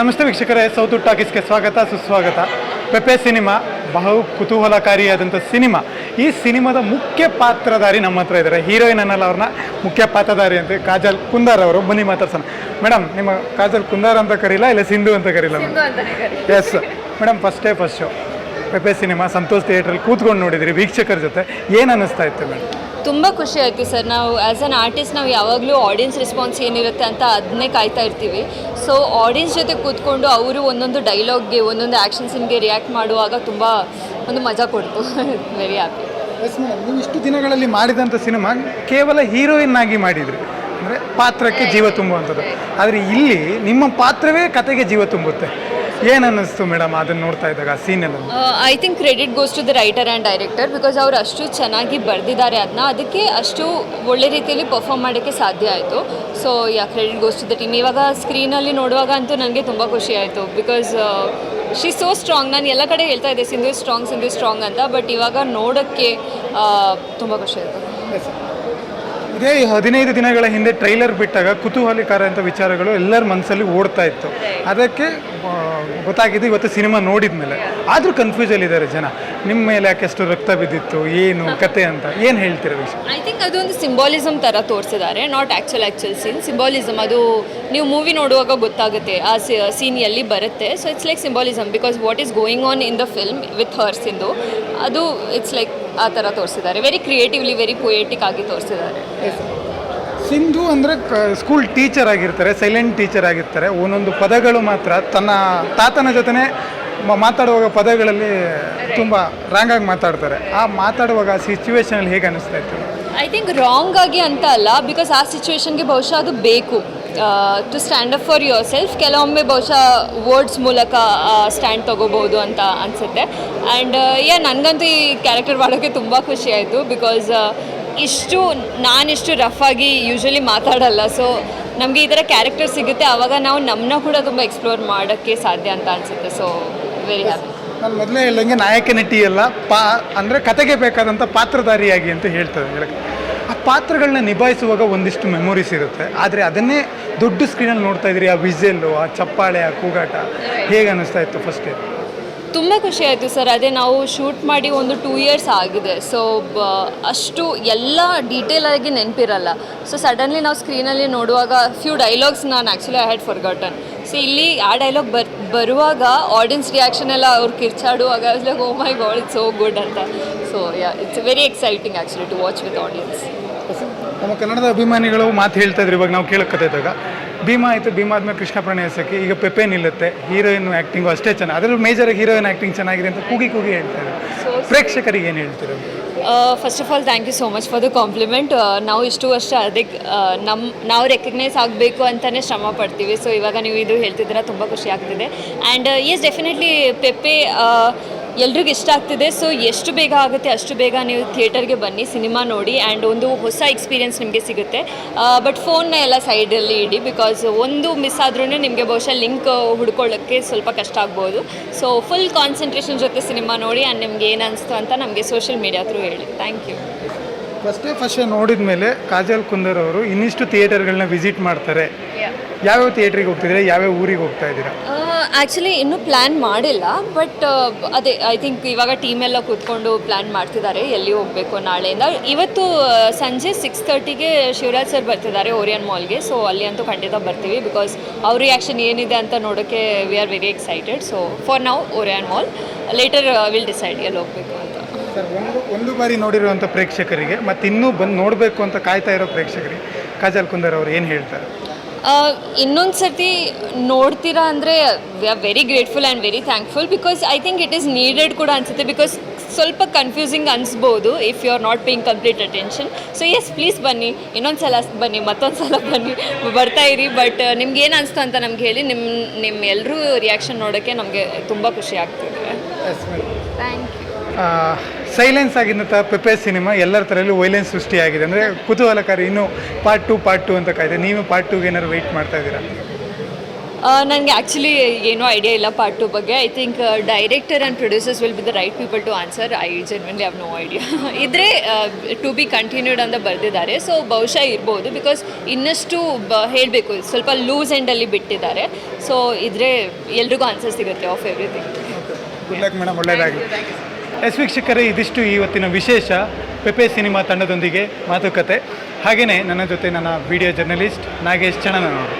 ನಮಸ್ತೆ ವೀಕ್ಷಕರೇ ಸೌತು ಟಾಕೀಸ್ಗೆ ಸ್ವಾಗತ ಸುಸ್ವಾಗತ. ಪೆಪೆ ಸಿನಿಮಾ ಬಹು ಕುತೂಹಲಕಾರಿಯಾದಂಥ ಸಿನಿಮಾ. ಈ ಸಿನಿಮಾದ ಮುಖ್ಯ ಪಾತ್ರಧಾರಿ ನಮ್ಮ ಹತ್ರ ಇದ್ದಾರೆ. ಹೀರೋಯಿನ್ ಅನ್ನಲ್ಲ ಅವ್ರನ್ನ ಮುಖ್ಯ ಪಾತ್ರಧಾರಿ ಅಂತ ಕಾಜಲ್ ಕುಂದಾರ್ ಅವರು. ಬನ್ನಿ ಮಾತಾಡ್ಸೋಣ. ಮೇಡಮ್ ನಿಮ್ಮ ಕಾಜಲ್ ಕುಂದಾರ್ ಅಂತ ಕರೀಲ ಇಲ್ಲ ಸಿಂಧು ಅಂತ ಕರೀಲ? ಎಸ್ ಮೇಡಮ್ ಫಸ್ಟೇ first show Pepe cinema Santosh ಥಿಯೇಟ್ರಲ್ಲಿ ಕೂತ್ಕೊಂಡು ನೋಡಿದ್ರಿ ವೀಕ್ಷಕರ ಜೊತೆ. ಏನು ಅನ್ನಿಸ್ತಾ ಇತ್ತು ಮೇಡಮ್? ತುಂಬ ಖುಷಿ ಆಯಿತು ಸರ್. ನಾವು ಆ್ಯಸ್ ಅನ್ ಆರ್ಟಿಸ್ಟ್ ನಾವು ಯಾವಾಗಲೂ ಆಡಿಯನ್ಸ್ ರೆಸ್ಪಾನ್ಸ್ ಏನಿರುತ್ತೆ ಅಂತ ಅದನ್ನೇ ಕಾಯ್ತಾ ಇರ್ತೀವಿ. ಸೊ ಆಡಿಯನ್ಸ್ ಜೊತೆ ಕೂತ್ಕೊಂಡು ಅವರು ಒಂದೊಂದು ಡೈಲಾಗ್ಗೆ ಒಂದೊಂದು ಆ್ಯಕ್ಷನ್ ಸೀನ್ಗೆ ರಿಯಾಕ್ಟ್ ಮಾಡುವಾಗ ತುಂಬ ಒಂದು ಮಜಾ ಕೊಡ್ತು. ವೆರಿ ಹ್ಯಾಪಿ ಎಸ್ ಮೇಡಮ್ ನೀವು ಇಷ್ಟು ದಿನಗಳಲ್ಲಿ ಮಾಡಿದಂಥ ಸಿನಿಮಾ ಕೇವಲ ಹೀರೋಯಿನ್ ಆಗಿ ಮಾಡಿದ್ರಿ. ಅಂದರೆ ಪಾತ್ರಕ್ಕೆ ಜೀವ ತುಂಬುವಂಥದ್ದು. ಆದರೆ ಇಲ್ಲಿ ನಿಮ್ಮ ಪಾತ್ರವೇ ಕತೆಗೆ ಜೀವ ತುಂಬುತ್ತೆ. ಏನು ಅನ್ನಿಸ್ತು ಮೇಡಮ್ ಅದನ್ನ ನೋಡ್ತಾ ಇದ್ದಾಗ ಆ ಸೀನೆಲ್ಲ I think credit goes to the writer and director because ಅವ್ರು ಅಷ್ಟು ಚೆನ್ನಾಗಿ ಬರೆದಿದ್ದಾರೆ ಅದನ್ನ ಅದಕ್ಕೆ ಅಷ್ಟು ಒಳ್ಳೆ ರೀತಿಯಲ್ಲಿ ಪರ್ಫಾರ್ಮ್ ಮಾಡೋಕ್ಕೆ ಸಾಧ್ಯ ಆಯಿತು. So yeah credit goes to the team ಇವಾಗ ಸ್ಕ್ರೀನಲ್ಲಿ ನೋಡುವಾಗ ಅಂತೂ ನನಗೆ ತುಂಬ ಖುಷಿ ಆಯಿತು ಬಿಕಾಸ್ ಶಿ ಸೋ ಸ್ಟ್ರಾಂಗ್ ನಾನು ಎಲ್ಲ ಕಡೆ ಹೇಳ್ತಾ ಇದ್ದೆ ಸಿಂಧು ಸ್ಟ್ರಾಂಗ್ ಸಿಂಧು ಸ್ಟ್ರಾಂಗ್ ಅಂತ. ಬಟ್ ಇವಾಗ ನೋಡೋಕ್ಕೆ ತುಂಬ ಖುಷಿ ಆಯಿತು. ಇದೇ ಹದಿನೈದು ದಿನಗಳ ಹಿಂದೆ ಟ್ರೈಲರ್ ಬಿಟ್ಟಾಗ ಕುತೂಹಲಕಾರ ಅಂತ ವಿಚಾರಗಳು ಎಲ್ಲರ ಮನಸ್ಸಲ್ಲಿ ಓಡ್ತಾ ಇತ್ತು. ಅದಕ್ಕೆ ಗೊತ್ತಾಗಿದೆ ಇವತ್ತು ಸಿನಿಮಾ ನೋಡಿದ ಮೇಲೆ ಆದರೂ ಕನ್ಫ್ಯೂಸಲ್ಲಿದ್ದಾರೆ ಜನ. ನಿಮ್ಮ ಮೇಲೆ ಯಾಕೆ ಅಷ್ಟು ರಕ್ತ ಬಿದ್ದಿತ್ತು, ಏನು, ಕತೆ ಅಂತ, ಏನು ಹೇಳ್ತೀರ ವಿಷಯ ಐ ಥಿಂಕ್ ಅದೊಂದು ಸಿಂಬಾಲಿಸಮ್ ಥರ ತೋರಿಸಿದ್ದಾರೆ not actual actual scene symbolism ಅದು ನೀವು ಮೂವಿ ನೋಡುವಾಗ ಗೊತ್ತಾಗುತ್ತೆ, ಆ ಸೀನ್ ಎಲ್ಲಿ ಬರುತ್ತೆ. So it's like symbolism because what is going on in the film with ಹರ್ಸಿಂದು ಅದು ಇಟ್ಸ್ ಲೈಕ್ ಆ ಥರ ತೋರಿಸಿದ್ದಾರೆ. ವೆರಿ ಕ್ರಿಯೇಟಿವ್ಲಿ ವೆರಿ ಪೊಯೆಟಿಕ್ ಆಗಿ ತೋರಿಸಿದ್ದಾರೆ. ಸಿಂಧು ಅಂದರೆ ಸ್ಕೂಲ್ ಟೀಚರ್ ಆಗಿರ್ತಾರೆ ಸೈಲೆಂಟ್ ಟೀಚರ್ ಆಗಿರ್ತಾರೆ. ಒಂದೊಂದು ಪದಗಳು ಮಾತ್ರ ತನ್ನ ತಾತನ ಜೊತೆನೇ ಮಾತಾಡುವಾಗ ಪದಗಳಲ್ಲಿ ತುಂಬ ರಾಂಗಾಗಿ ಮಾತಾಡ್ತಾರೆ. ಆ ಮಾತಾಡುವಾಗ ಆ ಸಿಚುವೇಶನಲ್ಲಿ ಹೇಗೆ ಅನಿಸ್ತಾ ಇತ್ತು? ಐ ಥಿಂಕ್ ರಾಂಗ್ ಆಗಿ ಅಂತ ಅಲ್ಲ ಬಿಕಾಸ್ ಆ ಸಿಚುವೇಶನ್ಗೆ ಬಹುಶಃ ಅದು ಬೇಕು. To stand up for yourself ಕೆಲವೊಮ್ಮೆ ಬಹುಶಃ ವರ್ಡ್ಸ್ ಮೂಲಕ ಸ್ಟ್ಯಾಂಡ್ ತೊಗೋಬೋದು ಅಂತ ಅನಿಸುತ್ತೆ. ಆ್ಯಂಡ್ ಯಾ ನನಗಂತೂ ಈ ಕ್ಯಾರೆಕ್ಟರ್ ಮಾಡೋಕ್ಕೆ ತುಂಬ ಖುಷಿ ಆಯಿತು ಬಿಕಾಸ್ ಇಷ್ಟು, ನಾನಿಷ್ಟು ರಫ್ ಆಗಿ ಯೂಶ್ವಲಿ ಮಾತಾಡಲ್ಲ. ಸೊ ನಮಗೆ ಈ ಥರ ಕ್ಯಾರೆಕ್ಟರ್ ಸಿಗುತ್ತೆ. ಆವಾಗ ನಾವು ನಮ್ಮನ್ನ ಕೂಡ ತುಂಬ ಎಕ್ಸ್ಪ್ಲೋರ್ ಮಾಡೋಕ್ಕೆ ಸಾಧ್ಯ ಅಂತ ಅನಿಸುತ್ತೆ. ಸೊ ವೆರಿ ಹ್ಯಾಪಿ ನಾನು ಮೊದಲೇ ಹೇಳ್ದಂಗೆ ನಾಯಕ ನಟಿ ಅಲ್ಲ, ಪಾ, ಅಂದರೆ ಕತೆಗೆ ಬೇಕಾದಂಥ ಪಾತ್ರಧಾರಿಯಾಗಿ ಅಂತ ಹೇಳ್ತದೆ ಹೇಳಕ್ಕೆ ಆ ಪಾತ್ರಗಳನ್ನ ನಿಭಾಯಿಸುವಾಗ ಒಂದಿಷ್ಟು ಮೆಮೊರೀಸ್ ಇರುತ್ತೆ. ಆದರೆ ಅದನ್ನೇ ದೊಡ್ಡ ಸ್ಕ್ರೀನಲ್ಲಿ ನೋಡ್ತಾ ಇದ್ರಿ ಆ ವಿಸೆಲ್ಲು ಆ ಚಪ್ಪಾಳೆ, ಆ ಕೂಗಾಟ. ಹೇಗೆ ಅನ್ನಿಸ್ತಾ ಇತ್ತು ಫಸ್ಟ್ ತುಂಬ ಖುಷಿ ಆಯಿತು ಸರ್. ಅದೇ ನಾವು ಶೂಟ್ ಮಾಡಿ ಒಂದು ಟೂ ಇಯರ್ಸ್ ಆಗಿದೆ. ಸೊ ಅಷ್ಟು ಎಲ್ಲ ಡೀಟೇಲ್ ಆಗಿ ನೆನಪಿರಲ್ಲ. ಸೊ ಸಡನ್ಲಿ ನಾವು ಸ್ಕ್ರೀನಲ್ಲಿ ನೋಡುವಾಗ ಫ್ಯೂ ಡೈಲಾಗ್ಸ್ ನಾನು actually I had forgotten so ಇಲ್ಲಿ ಆ ಡೈಲಾಗ್ ಬರ್, ಬರುವಾಗ ಆಡಿಯನ್ಸ್ ರಿಯಾಕ್ಷನ್ ಎಲ್ಲ ಅವ್ರು ಕಿರ್ಚಾಡುವಾಗ like oh my God it's so good ಅಂತ. So yeah it's very exciting actually to watch with audience ನಮ್ಮ ಕನ್ನಡದ ಅಭಿಮಾನಿಗಳು ಮಾತು ಹೇಳ್ತಾ ಇದ್ರು ಇವಾಗ ನಾವು ಕೇಳಕ್ಕೆ ಭೀಮಾ ಆಯಿತು ಭೀಮಾ ಆದ್ಮೇಲೆ ಕೃಷ್ಣ ಪ್ರಣಯಸಕ್ಕೆ ಈಗ ಪೆಪೆ ನಿಲ್ಲುತ್ತೆ ಹೀರೋಯಿನ್ ಆ್ಯಕ್ಟಿಂಗು ಅಷ್ಟೇ ಚೆನ್ನಾಗಿ ಅದರಲ್ಲಿ ಮೇಜರ್ ಹೀರೋಯಿನ್ ಆ್ಯಕ್ಟಿಂಗ್ ಚೆನ್ನಾಗಿದೆ ಅಂತ ಕೂಗಿ ಕೂಗಿ ಹೇಳ್ತಾರೆ. ಪ್ರೇಕ್ಷಕರಿಗೆ ಏನು ಹೇಳ್ತೀರ? First of all thank you so much for the compliment ನಾವು ಇಷ್ಟು ವರ್ಷ ಅದಕ್ಕೆ ನಮ್ಮ ನಾವು ರೆಕಗ್ನೈಸ್ ಆಗಬೇಕು ಅಂತಲೇ ಶ್ರಮ ಪಡ್ತೀವಿ. ಸೊ ಇವಾಗ ನೀವು ಇದು ಹೇಳ್ತಿದ್ದೀರಾ ತುಂಬ ಖುಷಿ ಆಗ್ತಿದೆ. ಆ್ಯಂಡ್ ಎಸ್ ಡೆಫಿನೆಟ್ಲಿ ಪೆಪ್ಪೆ ಎಲ್ರಿಗೂ ಇಷ್ಟ ಆಗ್ತಿದೆ. ಸೊ ಎಷ್ಟು ಬೇಗ ಆಗುತ್ತೆ ಅಷ್ಟು ಬೇಗ ನೀವು ಥಿಯೇಟರ್ಗೆ ಬನ್ನಿ ಸಿನಿಮಾ ನೋಡಿ ಆ್ಯಂಡ್ ಒಂದು ಹೊಸ ಎಕ್ಸ್ಪೀರಿಯೆನ್ಸ್ ನಿಮಗೆ ಸಿಗುತ್ತೆ. ಬಟ್ ಫೋನ್ನ ಎಲ್ಲ ಸೈಡಲ್ಲಿ ಇಡಿ ಬಿಕಾಸ್ ಒಂದು ಮಿಸ್ ಆದ್ರೂ ನಿಮಗೆ ಬಹುಶಃ ಲಿಂಕ್ ಹುಡ್ಕೊಳ್ಳೋಕ್ಕೆ ಸ್ವಲ್ಪ ಕಷ್ಟ ಆಗ್ಬೋದು. ಸೊ ಫುಲ್ ಕಾನ್ಸಂಟ್ರೇಷನ್ ಜೊತೆ ಸಿನಿಮಾ ನೋಡಿ ಆ್ಯಂಡ್ ನಿಮ್ಗೆ ಏನು ಅನಿಸ್ತು ಅಂತ ನಮಗೆ ಸೋಷಿಯಲ್ ಮೀಡಿಯಾ ಥ್ರೂ ಹೇಳಿ. ಥ್ಯಾಂಕ್ ಯು ಫಸ್ಟೇ ಫಸ್ಟ್ ನೋಡಿದ ಮೇಲೆ ಕಾಜಲ್ ಕುಂದರ್ ಅವರು ಇನ್ನಿಷ್ಟು ಥಿಯೇಟರ್ಗಳನ್ನ ವಿಸಿಟ್ ಮಾಡ್ತಾರೆ. ಯಾವ್ಯಾವ ಥಿಯೇಟ್ರಿಗೆ ಹೋಗ್ತಿದ್ರೆ ಯಾವ್ಯಾವ ಊರಿಗೆ ಹೋಗ್ತಾ ಇದ್ದೀರಾ? ಆ್ಯಕ್ಚುಲಿ ಇನ್ನೂ ಪ್ಲ್ಯಾನ್ ಮಾಡಿಲ್ಲ ಬಟ್ ಅದೇ ಐ ಥಿಂಕ್ ಇವಾಗ ಟೀಮ್ ಎಲ್ಲ ಕೂತ್ಕೊಂಡು ಪ್ಲ್ಯಾನ್ ಮಾಡ್ತಿದ್ದಾರೆ, ಎಲ್ಲಿ ಹೋಗಬೇಕು ನಾಳೆಯಿಂದ. ಇವತ್ತು ಸಂಜೆ ಸಿಕ್ಸ್ ತರ್ಟಿಗೆ ಶಿವರಾಜ್ ಸರ್ ಬರ್ತಿದ್ದಾರೆ ಓರಿಯನ್ ಮಾಲ್ಗೆ ಸೊ ಅಲ್ಲಿ ಅಂತೂ ಖಂಡಿತ ಬರ್ತೀವಿ ಬಿಕಾಸ್ ಅವ್ರ ರಿಯಾಕ್ಷನ್ ಏನಿದೆ ಅಂತ ನೋಡೋಕ್ಕೆ we are very excited so for ನಾವು Orion mall later will decide ಎಲ್ಲಿ ಹೋಗಬೇಕು ಅಂತ. ಸರ್ ಒಂದು ಒಂದು ಬಾರಿ ನೋಡಿರುವಂಥ ಪ್ರೇಕ್ಷಕರಿಗೆ ಮತ್ತು ಇನ್ನೂ ಬಂದು ನೋಡಬೇಕು ಅಂತ ಕಾಯ್ತಾ ಇರೋ ಪ್ರೇಕ್ಷಕರಿಗೆ, ಕಾಜಲ್ ಕುಂದರ್ ಅವರು ಏನು ಹೇಳ್ತಾರೆ? ಇನ್ನೊಂದು ಸರ್ತಿ ನೋಡ್ತೀರಾ ಅಂದರೆ we are very grateful and very thankful because I think it is needed ಕೂಡ ಅನಿಸುತ್ತೆ ಬಿಕಾಸ್ ಸ್ವಲ್ಪ confusing ಅನಿಸ್ಬೋದು if you are not paying complete attention so yes please ಬನ್ನಿ. ಇನ್ನೊಂದು ಸಲ ಬನ್ನಿ ಮತ್ತೊಂದು ಸಲ ಬನ್ನಿ. ಬರ್ತಾ ಇರಿ ಬಟ್ ನಿಮ್ಗೆ ಏನು ಅನಿಸ್ತು ಅಂತ ನಮ್ಗೆ ಹೇಳಿ. ನಿಮ್ಮ ನಿಮ್ಮ ಎಲ್ಲರೂ ರಿಯಾಕ್ಷನ್ ನೋಡೋಕ್ಕೆ ನಮಗೆ ತುಂಬ ಖುಷಿ ಆಗ್ತಿದೆ. ಥ್ಯಾಂಕ್ ಯು ಸೈಲೆನ್ಸ್ ಆಗಿದ್ದಂಥ ಪೆಪೆ ಸಿನಿಮಾ ಎಲ್ಲರ ಥರಲ್ಲೂ ವೈಲೆನ್ಸ್ ಸೃಷ್ಟಿಯಾಗಿದೆ. ಅಂದರೆ ಕುತೂಹಲಕಾರಿ ಇನ್ನೂ ಪಾರ್ಟ್ ಟು ಪಾರ್ಟ್ ಟು ಅಂತ ಕಾಯ್ದೆ. ನೀವು ಪಾರ್ಟ್ ಟೂಗೆ ಏನಾದ್ರು ವೆಯ್ಟ್ ಮಾಡ್ತಾ ಇದ್ದೀರಾ? ನನಗೆ ಆ್ಯಕ್ಚುಲಿ ಏನೂ ಐಡಿಯಾ ಇಲ್ಲ ಪಾರ್ಟ್ ಟು ಬಗ್ಗೆ. I think director and producers will be the right people to answer I genuinely have no idea ಇದ್ರೆ ಟು ಬಿ ಕಂಟಿನ್ಯೂಡ್ ಅಂತ ಬರೆದಿದ್ದಾರೆ. ಸೊ ಬಹುಶಃ ಇರ್ಬೋದು ಬಿಕಾಸ್ ಇನ್ನಷ್ಟು ಬ ಹೇಳಬೇಕು. ಸ್ವಲ್ಪ ಲೂಸ್ ಎಂಡಲ್ಲಿ ಬಿಟ್ಟಿದ್ದಾರೆ. ಸೊ ಇದ್ರೆ ಎಲ್ರಿಗೂ ಆನ್ಸರ್ ಸಿಗುತ್ತೆ of everything good luck madam ಒಳ್ಳೆಯದಾಗಲಿ ಎಸ್ ವೀಕ್ಷಕರೇ, ಇದಿಷ್ಟು ಇವತ್ತಿನ ವಿಶೇಷ ಪೆಪೆ ಸಿನಿಮಾ ತಂಡದೊಂದಿಗೆ ಮಾತುಕತೆ. ಹಾಗೆಯೇ ನನ್ನ ಜೊತೆ ನನ್ನ ವಿಡಿಯೋ ಜರ್ನಲಿಸ್ಟ್ ನಾಗೇಶ್ ಚಣನವರು